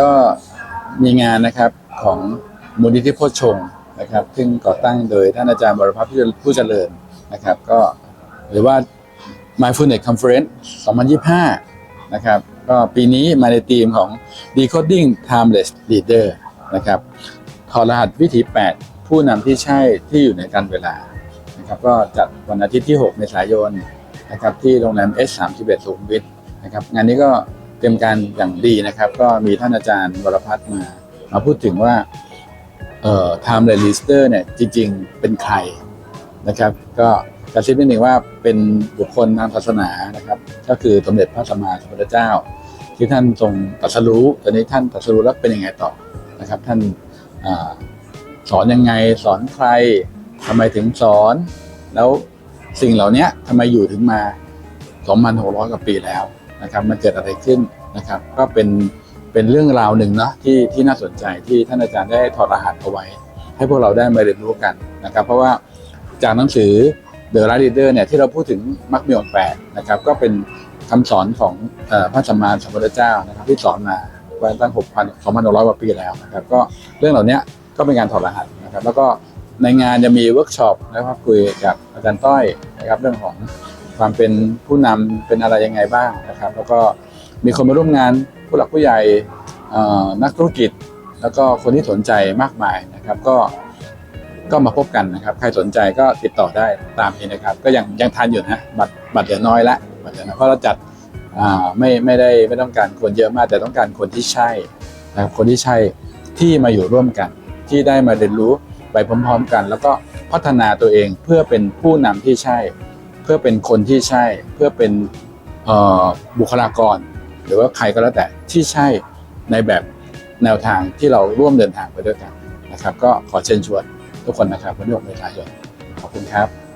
ก็มีงานนะครับของมูลนิธิโพชงนะครับ ซึ่งก่อตั้งโดยท่านอาจารย์บรพัฒน์ผู้เจริญนะครับ ก็หรือว่า Mindfulness Conference 2025 นะครับ ก็ปีนี้มาในธีมของ Decoding Timeless Leader นะครับถอดรหัสวิถี 8 ผู้นำที่ใช่ที่อยู่ในการเวลานะครับก็จัดวันอาทิตย์ที่ 6 เมษายนนะครับที่โรงแรม S31 สุขุมวิทนะครับงานนี้ก็ เตรียมการอย่างดีนะครับ ก็มีท่านอาจารย์วรพัฒน์มา มาพูดถึงว่าเอ่อ Timeless Leader เนี่ยจริง ๆ เป็นใครนะครับ ก็กระซิบนิดหนึ่งว่าเป็นบุคคลทางศาสนานะครับ ก็คือสมเด็จพระสัมมาสัมพุทธเจ้า ที่ท่านทรงตรัสรู้ตอนนี้ท่านตรัสรู้แล้วเป็นยังไงต่อนะครับ ท่านอสอนยังไงสอนใครทำไมถึงสอน แล้วสิ่งเหล่านี้ทำไมอยู่ถึงมา 2,600 กว่าปีแล้ว นะครับมันเกิดอะไรขึ้นนะครับ ก็เป็นเป็นเรื่องราวหนึ่งเนาะที่ที่น่าสนใจที่ท่านอาจารย์ได้ถอดรหัสเอาไว้ ให้พวกเราได้มาเรียนรู้กันนะครับ เพราะว่าจากหนังสือ The Right Leader เนี่ยที่เราพูดถึงมรรคมีองค์แปดนะครับก็เป็นคำสอนของอพระสัมมาสัมพุทธเจ้านะครับ ที่สอนมาไว้ตั้ง6,000 2,600กว่าปีแล้วนะครับก็เรื่องเหล่านี้ก็เป็นการถอดรหัสนะครับ แล้วก็ในงานจะมีเวิร์กช็อปนะครับคุยกับอาจารย์ต้อยนะครับเรื่องของ ความเป็นผู้นำเป็นอะไรยังไงบ้างนะครับ แล้วก็มีคนมาร่วมงานผู้หลักผู้ใหญ่นักธุรกิจ แล้วก็คนที่สนใจมากมายนะครับ ก็ก็มาพบกันนะครับ ใครสนใจก็ติดต่อได้ตามนี้นะครับ ก็ยังยังทันอยู่นะบัตรบัตรเหลือน้อยละบัตรเหลือน้อยเพราะเราจัดไม่ไม่ได้ไม่ต้องการคนเยอะมาก แต่ต้องการคนที่ใช่นะครับคนที่ใช่ที่มาอยู่ร่วมกัน ที่ได้มาเรียนรู้ไปพร้อม ๆ กัน แล้วก็พัฒนาตัวเองเพื่อเป็นผู้นำที่ใช่ พื่อเป็นคนที่ใช่เพื่อเป็นบุคลากร หรือว่าใครก็แล้วแต่ที่ใช่ในแบบแนวทางที่เราร่วมเดินทางไปด้วยกันนะครับ ก็ขอเชิญชวนทุกคนนะครับวันที่6เมษายนขอบคุณครับ